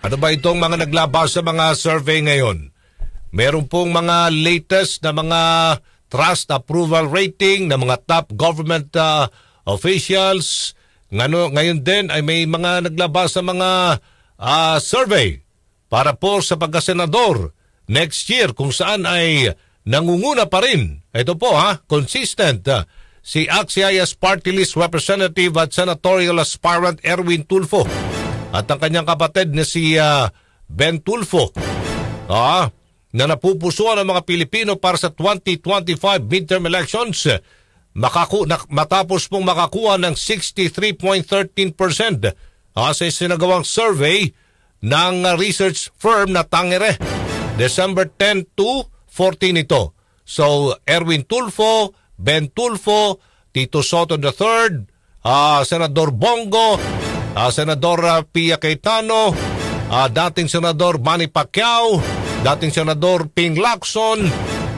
Ano ba itong mga naglabas sa mga survey ngayon? Meron pong mga latest na mga trust approval rating ng mga top government uh, officials. Ngano, ngayon din ay may mga naglabas sa mga uh, survey para po sa pagkasenador next year kung saan ay nangunguna pa rin. Ito po ha, consistent. Uh, si Axias Party List Representative at Senatorial Aspirant Erwin Tulfo at ang kanyang kapatid na si uh, Ben Tulfo. Ah, na napupusuan ng mga Pilipino para sa 2025 midterm elections. Makaku matapos pong makakuha ng 63.13% ah, sa sinagawang survey ng uh, research firm na Tangere. December 10 to 14 ito. So Erwin Tulfo, Ben Tulfo, Tito Soto III, uh, Senador Bongo, uh, Senador uh, Pia Cayetano, uh, dating Senador Manny Pacquiao, dating Senador Ping Lacson,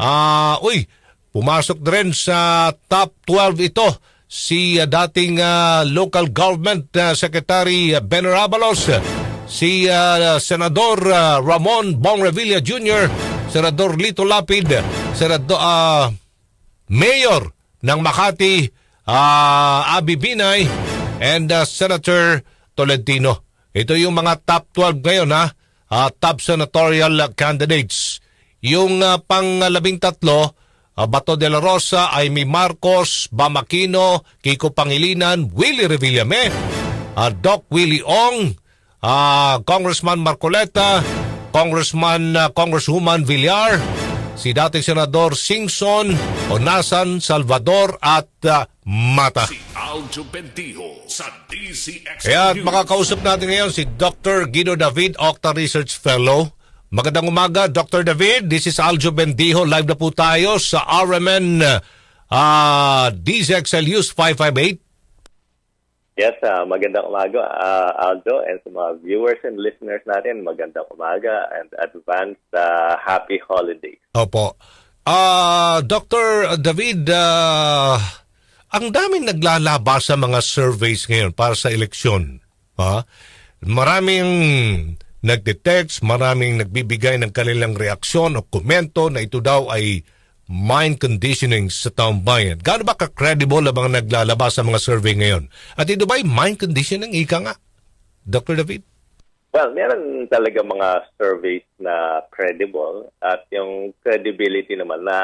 uh, uy, pumasok din sa top 12 ito si uh, dating uh, local government uh, secretary uh, Ben Rabalos, si uh, Senador uh, Ramon Bong Revilla Jr., Senador Lito Lapid, Senador uh, Mayor ng Makati, uh, Abi Binay, and uh, Senator Tolentino. Ito yung mga top 12 ngayon ha, uh, top senatorial candidates. Yung uh, pang-labing tatlo, uh, Bato de la Rosa, Amy Marcos, Bamakino, Kiko Pangilinan, Willie Revillame, uh, Doc Willie Ong, uh, Congressman Marcoleta, Congressman uh, Congresswoman Villar, si dating Senador Singson, Onasan, Salvador at uh, Mata. Si Aljo Bendijo sa DCX Kaya at makakausap natin ngayon si Dr. Guido David, Octa Research Fellow. Magandang umaga, Dr. David. This is Aljo Bendijo. Live na po tayo sa RMN uh, DZXL News 558. Yes, uh, magandang umaga uh, Aldo and sa mga viewers and listeners natin, magandang umaga and advance uh, happy holidays. Opo. Ah, Dr. David, ah, ang daming naglalabas sa mga surveys ngayon para sa eleksyon. Ha? Maraming nagde-text, maraming nagbibigay ng kanilang reaksyon o komento na ito daw ay mind conditioning sa taong bayan. Gaano ba ka-credible ang mga naglalabas sa mga survey ngayon? At ito ba ay mind conditioning? Ika nga, Dr. David? Well, meron talaga mga surveys na credible at yung credibility naman na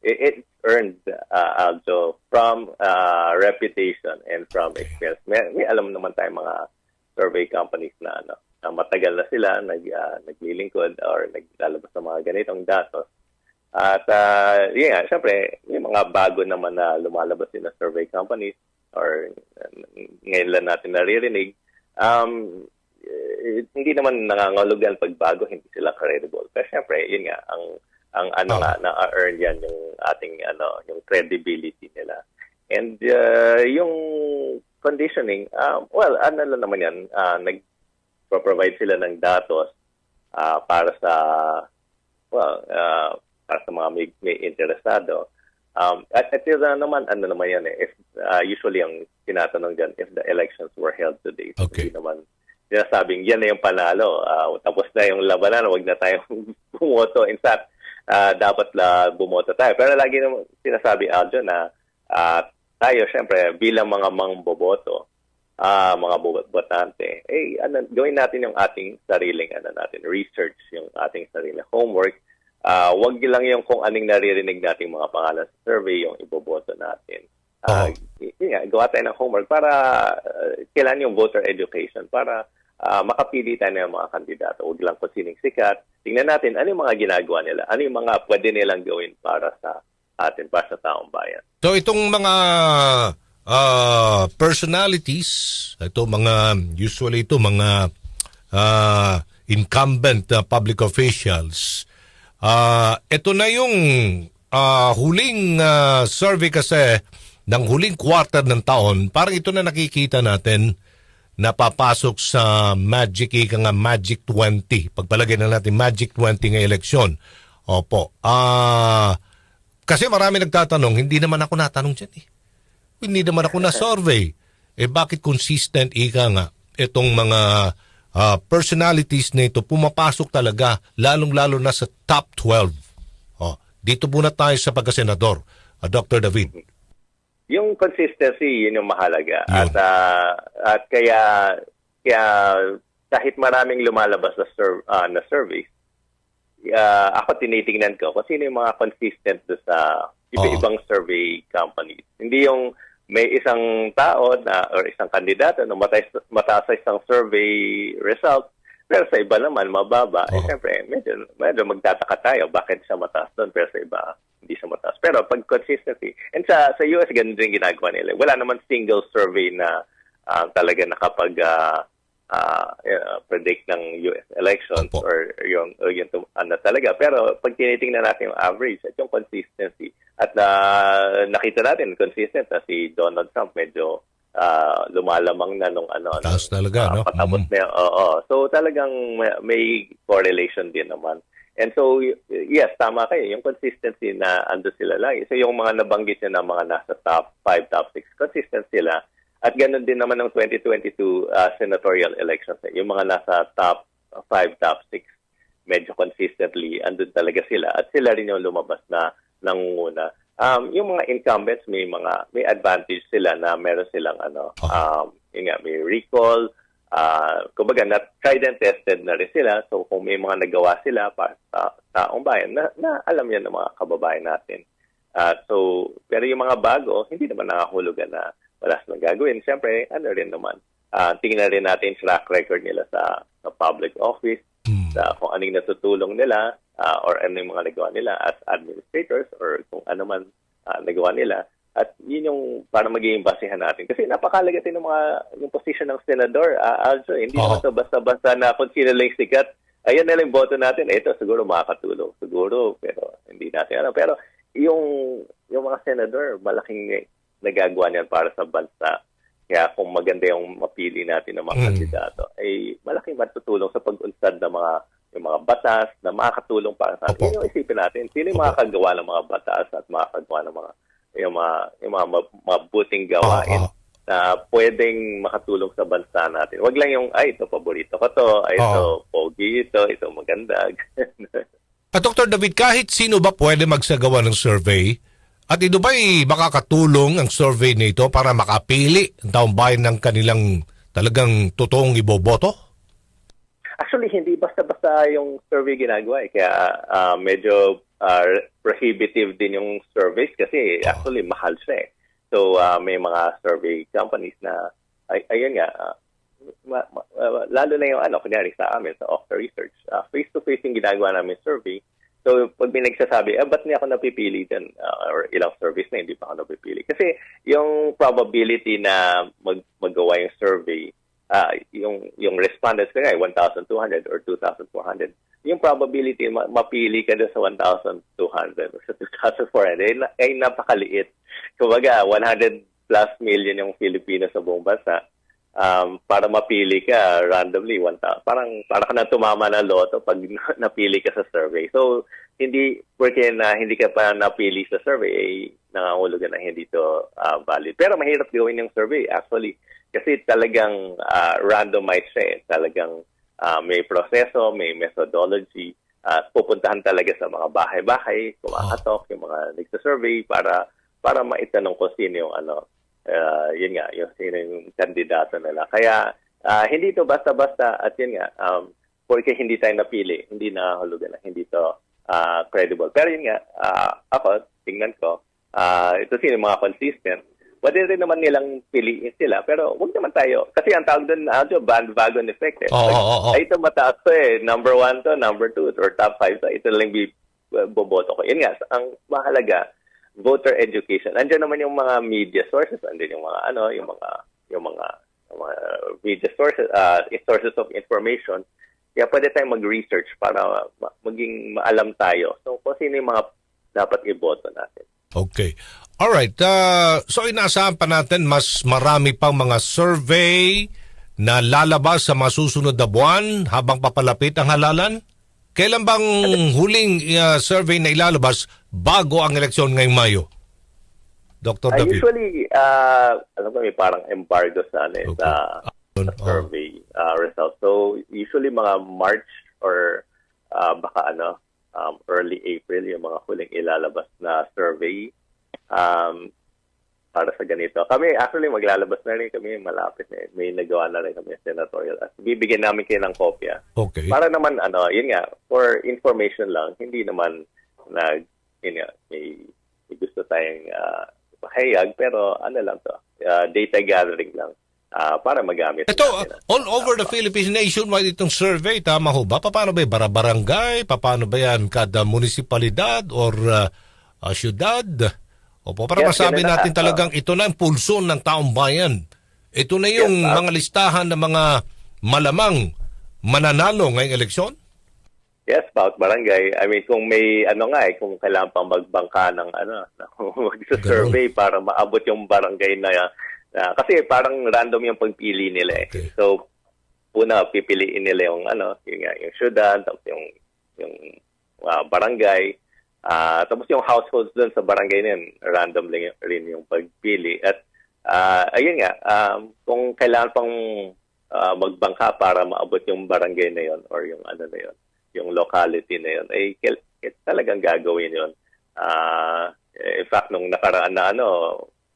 it, it earned uh, Aldo from uh, reputation and from experience. May, may alam naman tayo mga survey companies na ano, na matagal na sila nag uh, naglilingkod or naglalabas ng mga ganitong datos. At uh, yun nga, syempre, may mga bago naman na lumalabas din na survey companies or uh, ngayon lang natin naririnig. Um, eh, hindi naman nangangulugan pagbago, hindi sila credible. Pero syempre, yun nga, ang ang ano Oh. nga, na-earn yan yung ating ano, yung credibility nila. And uh, yung conditioning, um, well, ano lang naman yan, uh, nag-provide sila ng datos uh, para sa well, uh, para sa mga may, may interesado. Um, at at yun na naman, ano naman yan eh, if, uh, usually ang tinatanong dyan, if the elections were held today. So, Okay. Hindi naman sinasabing yan na yung panalo. Uh, tapos na yung labanan, huwag na tayong bumoto. In fact, uh, dapat la bumoto tayo. Pero lagi naman sinasabi, Aljo, na uh, tayo, syempre, bilang mga mangboboto, ah mga bo- botante, eh, ano, gawin natin yung ating sariling, ano natin, research, yung ating sariling homework. Ah, wag lang yung kung anong naririnig nating mga pangalan sa survey, yung iboboto natin. Oo. y- yun nga, gawa tayo ng homework para uh, kailan yung voter education para ah, makapili tayo ng mga kandidato. Huwag lang kung sining sikat. Tingnan natin ano yung mga ginagawa nila. Ano yung mga pwede nilang gawin para sa atin, para sa taong bayan. So itong mga ah, personalities, ito mga usually ito mga ah, incumbent ah, public officials. Ah, ito na yung ah, huling ah, survey kasi ng huling quarter ng taon, parang ito na nakikita natin na papasok sa Magic, ika nga Magic 20. Pagpalagay na natin Magic 20 ng eleksyon. Opo. Ah, kasi marami nagtatanong, hindi naman ako natanong dyan eh. Hindi naman ako na-survey. Eh bakit consistent ika nga itong mga ah, personalities nito pumapasok talaga lalong-lalo na sa top 12. Oh, dito muna tayo sa pagkasenador, ah, Dr. David. Yung consistency, yun yung mahalaga. Yun. At ah, at kaya kaya kahit maraming lumalabas na sur- ah, na surveys, ah, ako tinitingnan ko kung sino yung mga consistent sa iba-ibang survey companies. Hindi yung may isang tao na or isang kandidato na mataas, mataas sa isang survey result pero sa iba naman mababa. Eh, Oo. siyempre, medyo, medyo magtataka tayo bakit siya mataas doon pero sa iba hindi siya mataas. Pero pag consistency, and sa, sa US, ganun din ginagawa nila. Wala naman single survey na ah, talaga nakapag ah, eh, predict ng US elections Opo. or yung, or yung ano talaga. Pero pag tinitingnan natin yung average at yung consistency at na nakita natin consistent na si Donald Trump medyo ah, lumalamang na nung ano Taas talaga, ah, no? patapos Mm. na yun. Oo. So talagang may, may correlation din naman. And so, yes, tama kayo. Yung consistency na ando sila lang. So, yung mga nabanggit nyo na mga nasa top 5, top 6, consistent sila. At ganun din naman ng 2022 uh, senatorial elections. eh. Yung mga nasa top 5, top 6, medyo consistently, andun talaga sila. At sila rin yung lumabas na nangunguna. Um, yung mga incumbents, may mga may advantage sila na meron silang ano, um, yun nga, may recall, Ah, kumbaga, na tried and tested na rin sila. So, kung may mga nagawa sila para sa taong bayan, na, na alam yan ng mga kababayan natin. Ah, so, pero yung mga bago, hindi naman nakahulugan na wala silang gagawin. Siyempre, ano rin naman, ah, tingnan rin natin track record nila sa, sa public office, Hmm. sa kung anong natutulong nila, ah, or ano yung mga nagawa nila as administrators, or kung ano man ah, nagawa nila. At yun yung para magiging basihan natin. Kasi napakalaga din ng mga yung position ng senador, uh, also. Hindi Oo. naman to basta-basta na kung sino lang sikat. Ayan na lang yung boto natin. Ito, siguro makakatulong. Siguro, pero hindi natin ano. Pero yung, yung mga senador, malaking nagagawa niyan para sa bansa. Kaya kung maganda yung mapili natin ng mga Mm. kandidato, ay malaking matutulong sa pag-unsad ng mga yung mga batas na makakatulong para sa atin. Yung isipin natin. Sino yung makakagawa ng mga batas at makakagawa ng mga yung mga yung mga ma- mabuting gawain Oo. na pwedeng makatulong sa bansa natin. Wag lang yung ay ito paborito ko to, ay ito pogi ito, ito maganda. At Dr. David, kahit sino ba pwede magsagawa ng survey? At ito ba'y makakatulong ang survey nito para makapili ang taong bayan ng kanilang talagang totoong iboboto? Actually, hindi basta-basta yung survey ginagawa eh. Kaya ah, medyo ah, prohibitive din yung surveys kasi actually mahal siya eh. So ah, may mga survey companies na ay, ayun nga ah, ma- ma- ah, lalo na yung ano kunyari sa amin sa Okta Research ah, face-to-face yung ginagawa namin survey. So pag may nagsasabi, eh, ba't niya ako napipili dyan? Ah, or ilang surveys na hindi pa ako napipili. Kasi yung probability na mag magawa yung survey ah yung yung respondents ko nga 1,200 or 2,400 yung probability ma- mapili ka doon sa 1,200 or sa 2,400 ay, ay napakaliit kumbaga 100 plus million yung Filipino sa buong bansa um, para mapili ka randomly 1,000 parang para ka na tumama ng loto pag napili ka sa survey so hindi porque na hindi ka pa napili sa survey ay nangangulugan na hindi to ah, valid pero mahirap gawin yung survey actually kasi talagang ah, randomized siya eh. Talagang ah, may proseso, may methodology. At pupuntahan talaga sa mga bahay-bahay, kumakatok, yung mga nagsa-survey para para maitanong ko sino yung ano, ah, yun nga, yung sino yung kandidato nila. Kaya ah, hindi to basta-basta at yun nga, um, porque hindi tayo napili, hindi nakahulugan na hindi to ah, credible. Pero yun nga, ah, ako, tingnan ko, ah, ito sino yung mga consistent, pwede rin naman nilang piliin sila. Pero wag naman tayo. Kasi ang tawag doon, Aljo, bandwagon effect. Eh. Pag- oo, oo. Ay, ito mataas to eh. Number one to, number two, or top five to. Ito lang boboto ko. Yun nga, ang mahalaga, voter education. Andiyan naman yung mga media sources. Andiyan yung mga, ano, yung mga, yung mga, yung mga media sources, uh, sources of information. Kaya pwede tayong mag-research para ma- maging maalam tayo. So, kung sino yung mga dapat iboto natin. Okay. Alright. Uh, so inaasahan pa natin mas marami pang mga survey na lalabas sa masusunod na buwan habang papalapit ang halalan? Kailan bang huling uh, survey na ilalabas bago ang eleksyon ngayong Mayo? Dr. Uh, David. usually, uh, alam ko may parang embargo sa, ano, eh, Okay. sa, sa Oh. survey uh, results. So usually mga March or uh, baka ano um, early April yung mga huling ilalabas na survey um, para sa ganito. Kami actually maglalabas na rin kami malapit na may nagawa na rin kami senatorial. At bibigyan namin kayo ng kopya. Okay. Para naman ano, yun nga, for information lang, hindi naman na yun nga, may, may gusto tayong uh, pahayag, pero ano lang to, uh, data gathering lang ah, para magamit. Ito, natin. uh, all over the Philippines nationwide itong survey, tama ho ba? Paano ba yan? Bara- barangay? Paano ba yan? Kada munisipalidad or uh, uh, syudad? Opo, para Yes, masabi ganun na. natin talagang ito na ang pulso ng taong bayan. Ito na yung Yes, mga listahan ng mga malamang mananalo ngayong eleksyon? Yes, about barangay. I mean, kung may ano nga eh, kung kailangan pang magbangka ng ano, mag-survey para maabot yung barangay na, na kasi parang random yung pagpili nila eh. Okay. So, una pipiliin nila yung ano, yung, yung syudad, tapos yung yung ah, barangay, Ah, tapos yung households doon sa barangay na yun, random lang yun- rin yung pagpili. At ah, ayun nga, um, kung kailangan pang ah, magbangka para maabot yung barangay na yon or yung ano na yon, yung locality na yon, ay kil- talagang gagawin yon. Ah, in fact, nung nakaraan na ano,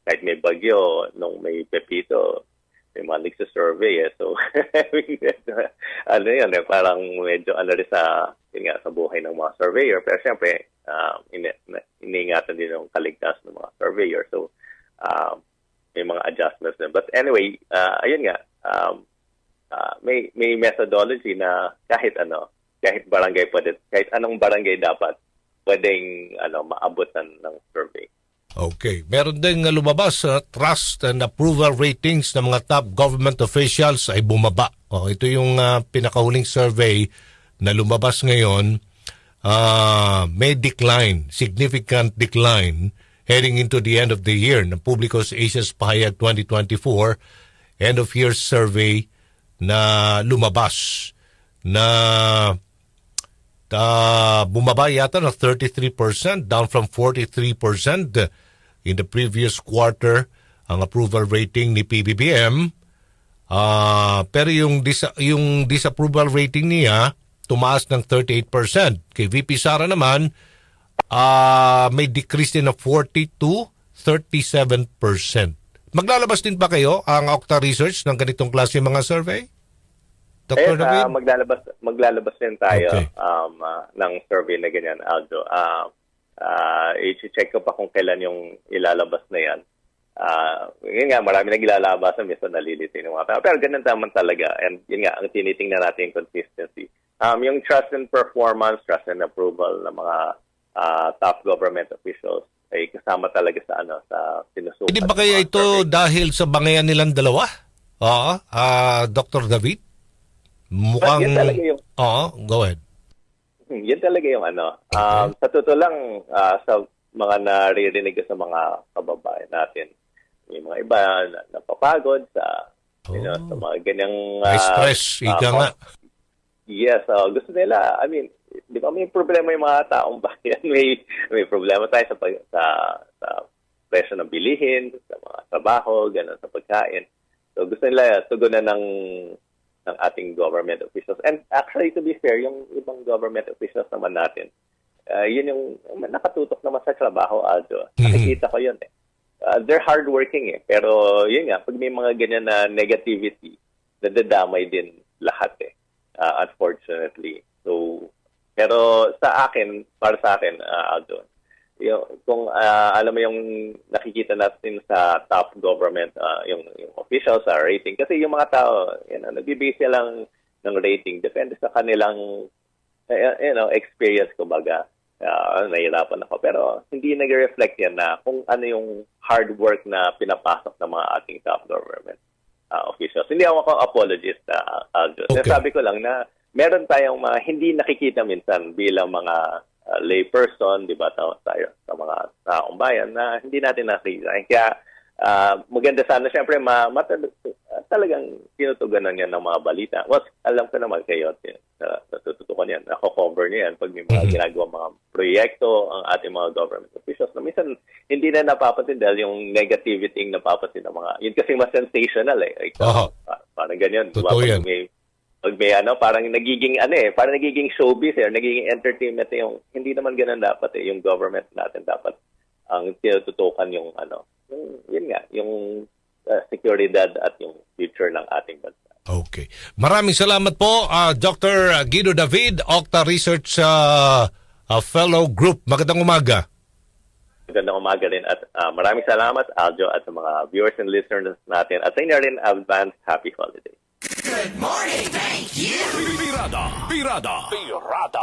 kahit may bagyo, nung may pepito, may mga nagsa-survey eh. So, ano yan eh, parang medyo ano rin sa, yun nga, sa buhay ng mga surveyor. Pero siyempre, um, ini- na- iniingatan din yung kaligtas ng mga surveyor. So, um, may mga adjustments din. But anyway, uh, ayun nga, um, uh, may may methodology na kahit ano, kahit barangay pwede, kahit anong barangay dapat pwedeng ano maabot ng, survey. Okay. Meron din nga lumabas sa trust and approval ratings ng mga top government officials ay bumaba. Oh, ito yung ah, pinakahuling survey na lumabas ngayon. Ah, may decline, significant decline heading into the end of the year ng Publicos Asia's Pahayag 2024 end of year survey na lumabas na uh, bumaba yata na 33% down from 43% in the previous quarter ang approval rating ni PBBM. Ah, pero yung dis- yung disapproval rating niya tumaas ng 38%. Kay VP Sara naman ah may decrease din na 42 37%. Maglalabas din ba kayo ang Okta Research ng ganitong klase mga survey? Dr. Eh, ah, maglalabas maglalabas din tayo Okay. um, ah, ng survey na ganyan, Aldo. Ah, ah, i-check ko pa kung kailan yung ilalabas na yan. Ah, yun nga, marami nang ilalabasan, minsan nalilito yung mga tao. Pero ganun naman talaga. And yun nga, ang tinitingnan natin yung consistency. Um, yung trust and performance, trust and approval ng mga ah, top government officials ay kasama talaga sa ano sa sinusukat. Hindi ba kaya ito survey. dahil sa bangayan nilang dalawa? Oo, ah Dr. David? Mukhang... Yan talaga yung- Oo, go ahead. Hmm, Yan talaga yung ano. Um, sa totoo lang, ah, sa mga naririnig ko sa mga kababayan natin, may mga iba na napapagod sa, you know, sa mga ganyang... May ah, stress, ika ah, nga. Yes, oh, gusto nila. I mean, di ba may problema yung mga taong bayan? May may problema tayo sa sa, sa presyo ng bilihin, sa mga trabaho, ganun sa pagkain. So gusto nila tugunan ng ng ating government officials. And actually, to be fair, yung ibang government officials naman natin, uh, yun yung nakatutok naman sa trabaho, Aldo. Nakikita ko yun eh. Uh, they're hardworking eh. Pero yun nga, pag may mga ganyan na negativity, nadadamay din lahat eh. Uh, unfortunately. So, pero sa akin, para sa akin, uh, Aldo, yung, kung ah, alam mo yung nakikita natin sa top government, ah, yung, yung officials sa rating, kasi yung mga tao, you know, nagbibigay silang ng rating, depende sa kanilang eh, you know, experience, kumbaga. Ah, nahihirapan ako. Pero hindi nag-reflect yan na kung ano yung hard work na pinapasok ng mga ating top government ah, officials. Hindi ako ako apologist, uh, Aldo. Okay. Sabi ko lang na meron tayong mga hindi nakikita minsan bilang mga uh, layperson, di ba, tayo, sa mga taong bayan na hindi natin nakikita. Kaya ah, maganda sana, siyempre, ma, ah, talagang tinutuganan yan ng mga balita. Well, alam ko naman kayo, uh, natututukan yan, nako-cover niya yan pag may mga Mhm. ginagawa mga proyekto ang ating mga government officials na minsan hindi na napapansin dahil yung negativity yung napapansin ng mga, yun kasi mas sensational eh. Like, pa- Parang ganyan. di ba? Totoo yan. May, pag may ano, parang nagiging ano eh, parang nagiging showbiz eh, nagiging entertainment eh, yung hindi naman ganun dapat eh, yung government natin dapat ang tinututukan yung ano, yung, yun nga, yung uh, seguridad at yung future ng ating bansa. Okay. Maraming salamat po, ah, Dr. Guido David, Octa Research ah, ah, Fellow Group. Magandang umaga. Magandang umaga rin at ah, maraming salamat Aljo at sa mga viewers and listeners natin at sa inyo rin advance happy holidays. Pirada, pirada, pirada.